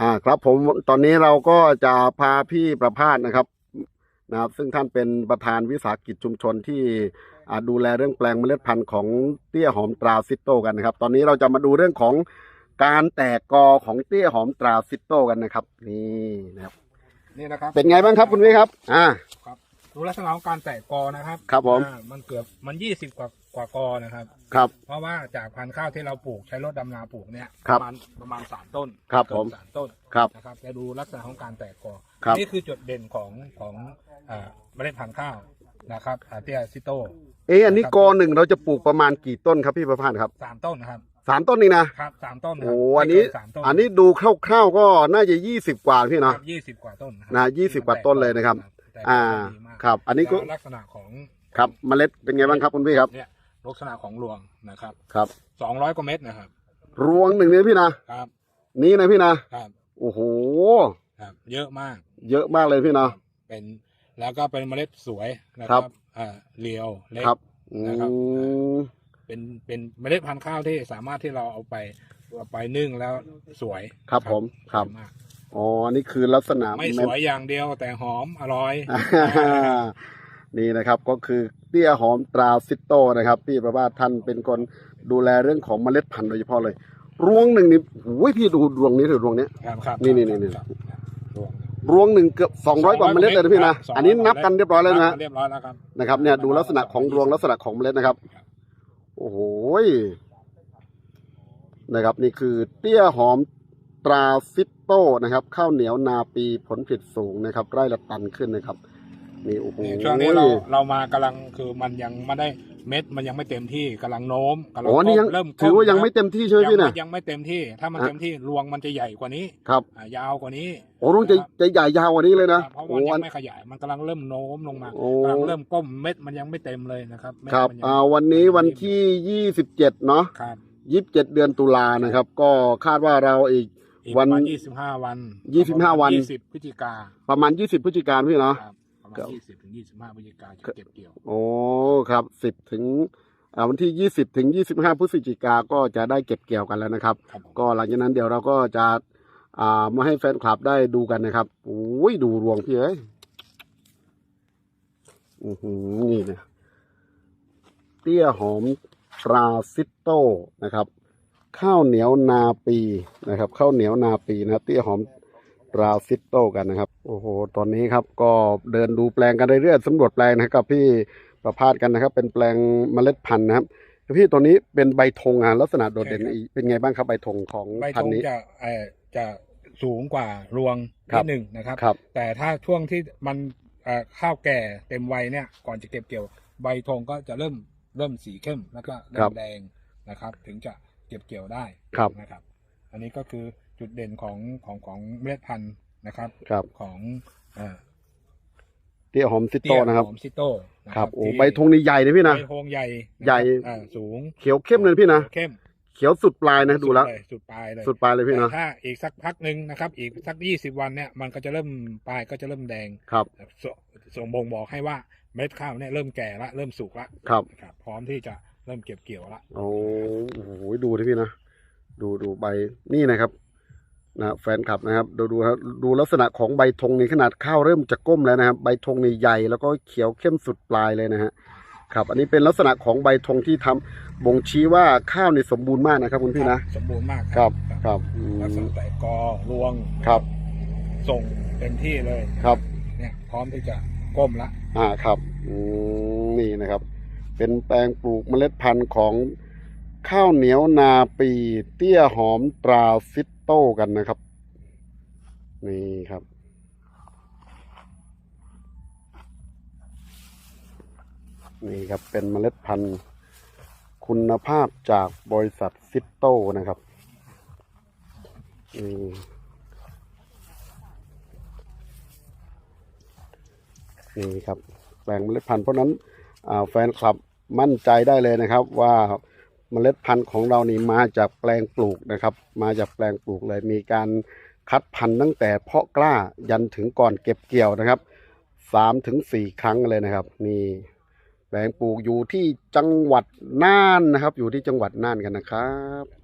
อ่าครับผมตอนนี้เราก็จะพาพี่ประพาสนะครับนะครับ ซึ่งท่านเป็นประธานวิสาหกิจชุมชนที่อ่าดูแลเรื่องแปลงเมล็ดพันธุ์ของเตี้ยหอมตราซิโตกันนะครับ ตอนนี้เราจะมาดูเรื่องของการแตกกอของเตี้ยหอมตราซิโตกันนะครับ นี่นะครับ นี่นะครับเป็นไงบ้างครับคุณวิครับ อ่า ครับดูลักษณะของการแตกกอนะครับครับผม อ่ามันเกือบมันยี่สิบกว่า กว่ากอนะครับ ครับ เพราะว่าจากพันธุ์ข้าวที่เราปลูกใช้รถดำนาปลูกเนี่ยครัปบระมาณประมาณสามต้นครับเกือผมสามต้นครับ นะครับจะดูลักษณะของการแตกกอครับ นี่คือจุดเด่นของของอ่าเมล็ดพันธุ์ข้าวนะครับอาเตียซิโตเอะอันนี้กอหนึ่งเราจะปลูกประมาณกี่ต้นครับพี่ประพาสครับสามต้นนะครับสามต้นนี่นะ ครับสามต้นครัโอ้บอันนี้ ไม่เกิสามต้นอันนี้ดูคร่าวๆก็น่าจะยี่สิบกว่าพี่เนาะ ยี่สิบกว่าต้นนะ20กว่าต้นเลยนะครับ แตกกอ่า ดีมากครับ อันนี้ก็แล้วลักษณะของ ครับเมล็ดเป็นไงบ้างครับคุณพี่ครับ เนี่ย ลักษณะของรวงนะครับครับสองร้อยกว่าเม็ดนะครับ รวงหนึ่งเนี่ยพี่นะครับ นี่นะพี่นะครับโอ้โหครับ เยอะมาก เยอะมากเลยพี่นะเป็นแล้วก็เป็นเมล็ดสวยนะคครัรับบอ่าเรียวเล็กครับอืนะครับมเป็นเป็นเมล็ดพันธุ์ข้าวที่สามารถที่เราเอาไปเอาไปนึ่งแล้วสวยครับผมครับสวยมากอ๋ออันนี่คือลักษณะไม่สวยอย่างเดียวแต่หอมอร่อยอ่า นี่นะครับก็คือเตี้ยหอมตราซิโตนะครับพี่ประภาสท่านเป็นคนดูแลเรื่องของเมล็ดพันธุ์โดยเฉพาะเลย รวงหนึ่งนี่โอ้ยพี่ดูรวงนี้ถือรวงเนี้ยครับครับนี่นี่นี่นี่ครับครับรวงรวงหนึ่งเกือบสองร้อยกว่าเมล็ดเลยนะพี่นะครับอันนี้นับกันเรียบร้อยแล้วนะฮะเรียบร้อยแล้วครับนะครับเนี่ยดูลักษณะของรวงลักษณะของเมล็ดนะครับ โอ้โหยนะครับนี่คือเตี้ยหอมตราซิโต้นะครับ ข้าวเหนียวนาปีผลผลิตสูงนะครับ ไร่ละตันขึ้นนะครับ นี่โอ้โหนี่ช่วงนี้เราเรามากำลังคือมันยังไม่ได้เม็ดมันยังไม่เต็มที่กำลังโน้มกำลังอ๋อนี่ยังเริ่มถือว่ายังไม่ก้เต็มที่ใช่ไหมมพี่ยังนะไม่ยังไม่เต็มที่ ถ้ามันฮะเต็มที่รวงมันจะใหญ่กว่านี้ครับอ่ายาวกว่านี้โอ้รวงจะจะใหญ่ยาวกว่านี้เลยนะเพราะโอ้มันยัอันงไม่ขยายมันกำลังเริ่มโน้มลงมาโอ้กำลังเริ่มก้มเม็ดมันยังไม่เต็มเลยนะครับเม็ดครับมันยังอ่าวันนี้วันที่ยี่สิบเจ็ดเนาะครับยี่สิบเจ็ดเดือนตุลานะครับ ก็คาดว่าเราอีกอีกวัปนระมาณยี่สิบห้าวัน25วันยี่สิบพฤศจิกาประมาณยี่สิบพฤศจิกายนพี่เนาะครับ ประมาครัณบยี่สิบถึงยี่สิบห้าพฤศจิกาจะเก็บเกี่ยว โอ้ครับสิบถึงอ่าวันที่ยี่สิบถึงยี่สิบห้าพฤศจิกาก็จะได้เก็บเกี่ยวกันแล้วนะครับ ครับผม ก็หลังจากนั้นเดี๋ยวเราก็จะอ่ามาให้แฟนคลับได้ดูกันนะครับโอ้ยดูรวงพี่เอ้ยอือหือนี่นะเตี้ยหอมปราซิโต้นะครับ ข้าวเหนียวนาปีนะครับ ข้าวเหนียวนาปีนะครับเตี้ยหอม ปราซิโต้กันนะครับ โอ้โห ตอนนี้ครับก็เดินดูแปลงกันเรื่อยๆสำรวจแปลงนะครับพี่ประพาสกันนะครับ เป็นแปลงเมล็ดพันธุ์นะครับพี่ตัวนี้เป็นใบธงอะลักษณะโดดเด่นอีเป็นไงบ้างครับใบธงของใบพัธนธุ์งนี้ จะเอ่อจะสูงกว่ารวงครันิบ ดหนึ่งนะครับ ครับ แต่ถ้าช่วงที่มันเอ่อข้าวแก่เต็มวัยเนี่ย ก่อนจะเก็บเกี่ยว ใบธงก็จะเริ่มเริ่มสีเข้มแล้วก็เริ่ครัมบแดงนะครับ ถึงจะเก็บเกี่ยวได้ครับ นะครับ อันนี้ก็คือ จุดเด่นของของของเมล็ดพันธุ์นะครับ ครับ ของเอ่อเตี้ยหอมซิเตี้โต้ยนะครับหอมซิโต้นะครับโอ้ที่ใบธงนี่ใหญ่เลยพี่นะ ใบธงใหญ่นะครับใหญ่ อ่าสูงเขียวเข้มเลยพี่นะ เข้มเขียวสุดปลายนะดูแล้ว สุดปลายเลยสุดปลายเลยพี่แต่นะถ้าอีกสักพักหนึ่งนะครับ อีกสักยี่สิบวันเนี่ยมันก็จะเริ่มปลายก็จะเริ่มแดงครับ สส่งบ่งบอกให้ว่าเม็ดข้าวเนี่ยเริ่มแก่ละเริ่มสุกละครับ นะครับพร้อมที่จะเริ่มเก็บเกี่ยวละ โอ้โหดูที่พี่นะ ดูดูใบนี่นะครับ นะแฟนคลับนะครับดูดูครับดูลักษณะของใบธงในขนาดข้าวเริ่มจะก้มแล้วนะครับใบธงในใหญ่แล้วก็เขียวเข้มสุดปลายเลยนะฮะครับอันนี้เป็นลักษณะของใบธงที่ทำบ่งชี้ว่าข้าวนี่สมบูรณ์มากนะครับคุณพี่นะสมบูรณ์มากครับครับอืลักษมณะแตกกอรวงครับ ส่งเต็มที่เลยครับเนี่ยพร้อมที่จะก้มละอ่าครับอืมนี่นะครับ เป็นแปลงปลูกเมล็ดพันธุ์ของข้าวเหนียวนาปี เตี้ยหอมตราซิ โต้กันนะครับ นี่ครับ นี่ครับเป็นเมล็ดพันธุ์ คุณภาพจากบริษัทซิโต้นะครับนี่นี่ครับแปลงเมล็ดพันธุ์เพราะนั้นแฟนคลับมั่นใจได้เลยนะครับว่า เมล็ดพันธุ์ของเรานี่มาจากแปลงปลูกนะครับ มาจากแปลงปลูกเลยมีการคัดพันธุ์ตั้งแต่เพาะกล้ายันถึงก่อนเก็บเกี่ยวนะครับสามถึงสี่ครั้งเลยนะครับ นี่แปลงปลูกอยู่ที่จังหวัดน่านนะครับ อยู่ที่จังหวัดน่านกันนะครับ